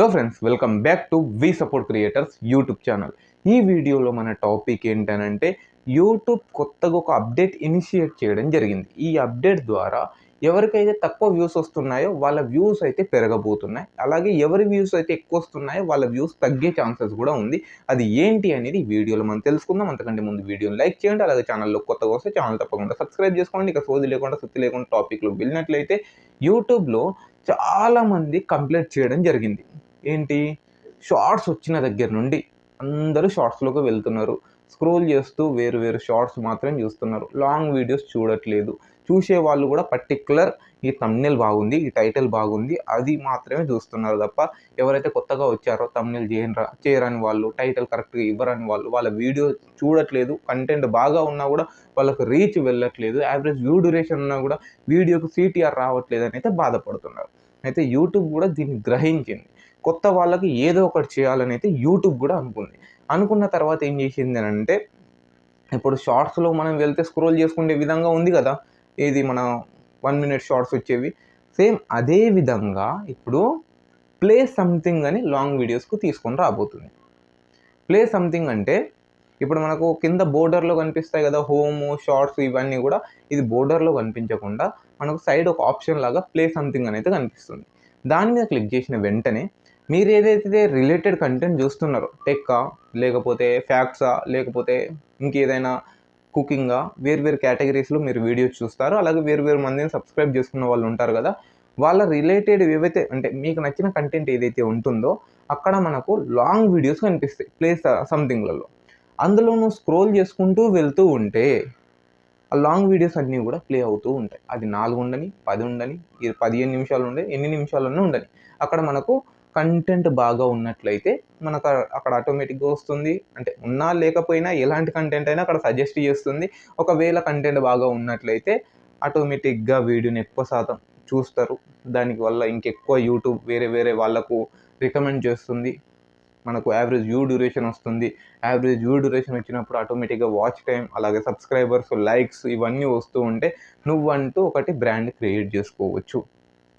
Hello friends welcome back to we support creators YouTube channel ఈ వీడియోలో మన topic ఏంటనంటే యూట్యూబ్ కొత్తగా ఒక అప్డేట్ ఇనిషియేట్ చేయడం జరిగింది. ఈ అప్డేట్ ద్వారా ఎవరికైతే తక్కువ వ్యూస్ వస్తున్నాయో వాళ్ళ వ్యూస్ అయితే పెరగబోతున్నాయి. అలాగే ఎవరి వ్యూస్ అయితే ఎక్కువ వస్తున్నాయో వాళ్ళ వ్యూస్ తగ్గే ఛాన్సెస్ కూడా ఉంది. అది ఏంటి అనేది వీడియోలో మనం తెలుసుకుందాం. అంతకంటే ముందు వీడియోని లైక్ చేయండి. అలాగే ఛానల్లో కొత్తగా వస్తే ఛానల్ తప్పకుండా సబ్స్క్రైబ్ చేసుకోండి. ఇక సోది లేకుండా సుత్తి లేకుండా టాపిక్లో వెళ్ళినట్లయితే యూట్యూబ్లో చాలామంది కంప్లీట్ చేయడం జరిగింది. ఏంటి? షార్ట్స్ వచ్చిన దగ్గర నుండి అందరూ షార్ట్స్లోకి వెళ్తున్నారు. స్క్రోల్ చేస్తూ వేరు వేరు షార్ట్స్ మాత్రం చూస్తున్నారు. లాంగ్ వీడియోస్ చూడట్లేదు. చూసే వాళ్ళు కూడా పర్టిక్యులర్ ఈ తమ్నెల్ బాగుంది ఈ టైటిల్ బాగుంది అది మాత్రమే చూస్తున్నారు తప్ప ఎవరైతే కొత్తగా వచ్చారో తమ్నెల్ చేయరా చేయరని వాళ్ళు టైటిల్ కరెక్ట్గా ఇవ్వరని వాళ్ళు వాళ్ళ వీడియో చూడట్లేదు కంటెంట్ బాగా ఉన్నా కూడా వాళ్ళకు రీచ్ వెళ్ళట్లేదు యావరేజ్ వ్యూ డ్యూరేషన్ ఉన్నా కూడా వీడియోకి సిటీఆర్ రావట్లేదు అని అయితే బాధపడుతున్నారు. అయితే యూట్యూబ్ కూడా దీన్ని గ్రహించింది. కొత్త వాళ్ళకి ఏదో ఒకటి చేయాలని అయితే యూట్యూబ్ కూడా అనుకుంది. అనుకున్న తర్వాత ఏం చేసింది అని అంటే ఇప్పుడు షార్ట్స్లో మనం వెళ్తే స్క్రోల్ చేసుకునే విధంగా ఉంది కదా ఇది మన వన్ మినిట్ షార్ట్స్ వచ్చేవి. సేమ్ అదే విధంగా ఇప్పుడు ప్లే సంథింగ్ అని లాంగ్ వీడియోస్కు తీసుకొని రాబోతుంది. ప్లే సంథింగ్ అంటే ఇప్పుడు మనకు కింద బోర్డర్లో కనిపిస్తాయి కదా హోమ్ షార్ట్స్ ఇవన్నీ కూడా. ఇది బోర్డర్లో కనిపించకుండా మనకు సైడ్ ఒక ఆప్షన్ లాగా ప్లే సంథింగ్ అనేది కనిపిస్తుంది. దాని మీద క్లిక్ చేసిన వెంటనే మీరు ఏదైతే రిలేటెడ్ కంటెంట్ చూస్తున్నారో టెక్కా లేకపోతే ఫ్యాక్ట్సా లేకపోతే ఇంకేదైనా కుకింగా వేర్వేరు కేటగిరీస్లో మీరు వీడియోస్ చూస్తారు. అలాగే వేరువేరు మందిని సబ్స్క్రైబ్ చేసుకున్న వాళ్ళు ఉంటారు కదా వాళ్ళ రిలేటెడ్ ఏవైతే అంటే మీకు నచ్చిన కంటెంట్ ఏదైతే ఉంటుందో అక్కడ మనకు లాంగ్ వీడియోస్ కనిపిస్తాయి ప్లేస్ సంథింగ్లలో అందులో నువ్వు స్క్రోల్ చేసుకుంటూ వెళ్తూ ఉంటే ఆ లాంగ్ వీడియోస్ అన్నీ కూడా ప్లే అవుతూ ఉంటాయి. అది నాలుగు ఉండని పది ఉండని పదిహేను నిమిషాలు ఉండే ఎన్ని నిమిషాలన్నా ఉండని. అక్కడ మనకు కంటెంట్ బాగా ఉన్నట్లయితే మనకు అక్కడ ఆటోమేటిక్గా వస్తుంది. అంటే ఉన్నా లేకపోయినా ఎలాంటి కంటెంట్ అయినా అక్కడ సజెస్ట్ చేస్తుంది. ఒకవేళ కంటెంట్ బాగా ఉన్నట్లయితే ఆటోమేటిక్గా వీడియోని ఎక్కువ శాతం చూస్తారు. దానివల్ల ఇంకెక్కువ యూట్యూబ్ వేరే వేరే వాళ్ళకు రికమెండ్ చేస్తుంది. మనకు యావరేజ్ వ్యూ డ్యూరేషన్ వస్తుంది. యావరేజ్ వ్యూ డ్యూరేషన్ వచ్చినప్పుడు ఆటోమేటిక్గా వాచ్ టైం అలాగే సబ్స్క్రైబర్స్ లైక్స్ ఇవన్నీ వస్తూ ఉంటే నువ్వంటూ ఒకటి బ్రాండ్ క్రియేట్ చేసుకోవచ్చు.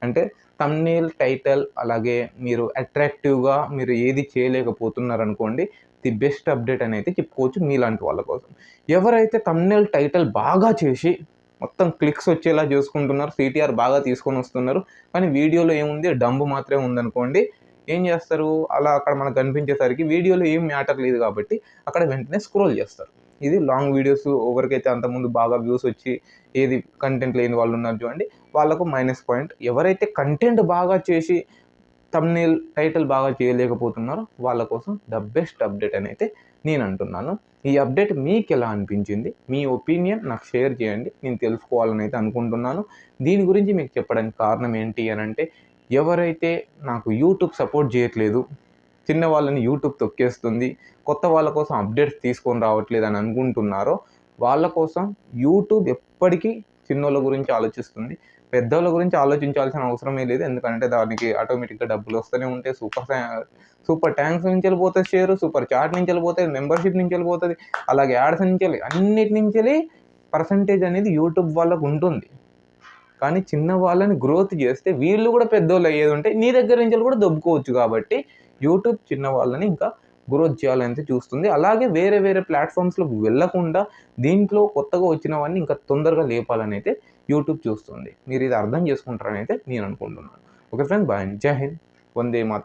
అంటే తమ్నేల్ టైటిల్ అలాగే మీరు అట్రాక్టివ్గా మీరు ఏది చేయలేకపోతున్నారు అనుకోండి ది బెస్ట్ అప్డేట్ అనేది చెప్పుకోవచ్చు మీలాంటి వాళ్ళ కోసం. ఎవరైతే తమ్నేల్ టైటిల్ బాగా చేసి మొత్తం క్లిక్స్ వచ్చేలా చేసుకుంటున్నారు సిటీఆర్ బాగా తీసుకొని వస్తున్నారు కానీ వీడియోలో ఏముంది? డంబు మాత్రమే ఉందనుకోండి ఏం చేస్తారు? అలా అక్కడ మనకు కనిపించేసరికి వీడియోలో ఏం మ్యాటర్ లేదు కాబట్టి అక్కడ వెంటనే స్క్రోల్ చేస్తారు. ఇది లాంగ్ వీడియోస్ ఎవరికైతే అంతకుముందు బాగా వ్యూస్ వచ్చి ఏది కంటెంట్ లేని వాళ్ళు ఉన్నారు చూడండి వాళ్ళకు మైనస్ పాయింట్ ఎవరైతే కంటెంట్ బాగా చేసి తమ్నేల్ టైటిల్ బాగా చేయలేకపోతున్నారో వాళ్ళ కోసం ద బెస్ట్ అప్డేట్ అని అయితే నేను అంటున్నాను. ఈ అప్డేట్ మీకు ఎలా అనిపించింది? మీ ఒపీనియన్ నాకు షేర్ చేయండి. నేను తెలుసుకోవాలని అయితే అనుకుంటున్నాను. దీని గురించి మీకు చెప్పడానికి కారణం ఏంటి అని అంటే ఎవరైతే నాకు యూట్యూబ్ సపోర్ట్ చేయట్లేదు చిన్న వాళ్ళని యూట్యూబ్ తొక్కేస్తుంది కొత్త వాళ్ళ కోసం అప్డేట్స్ తీసుకొని రావట్లేదు అని అనుకుంటున్నారో వాళ్ళ కోసం యూట్యూబ్ ఎప్పటికీ చిన్నోళ్ళ గురించి ఆలోచిస్తుంది. పెద్దోళ్ళ గురించి ఆలోచించాల్సిన అవసరమే లేదు. ఎందుకంటే దానికి ఆటోమేటిక్గా డబ్బులు వస్తూనే ఉంటాయి. సూపర్ సూపర్ ట్యాంక్స్ నుంచి వెళ్ళిపోతుంది షేర్ సూపర్ చాట్ నుంచి వెళ్ళిపోతుంది మెంబర్షిప్ నుంచి వెళ్ళిపోతుంది అలాగే యాడ్స్ నుంచి వెళ్ళి అన్నిటి నుంచి వెళ్ళి పర్సంటేజ్ అనేది యూట్యూబ్ వాళ్ళకు ఉంటుంది. కానీ చిన్న వాళ్ళని గ్రోత్ చేస్తే వీళ్ళు కూడా పెద్దోళ్ళు అయ్యేది ఉంటే నీ దగ్గర నుంచి కూడా దొబ్బుకోవచ్చు కాబట్టి యూట్యూబ్ చిన్న వాళ్ళని ఇంకా గ్రోత్ చేయాలని చూస్తుంది. అలాగే వేరే వేరే ప్లాట్ఫామ్స్లోకి వెళ్ళకుండా దీంట్లో కొత్తగా వచ్చిన వాడిని ఇంకా తొందరగా లేపాలని అయితే యూట్యూబ్ చూస్తుంది. మీరు ఇది అర్థం చేసుకుంటారని అయితే నేను అనుకుంటున్నాను. Okay friend bye. జై హింద్. వందే మాత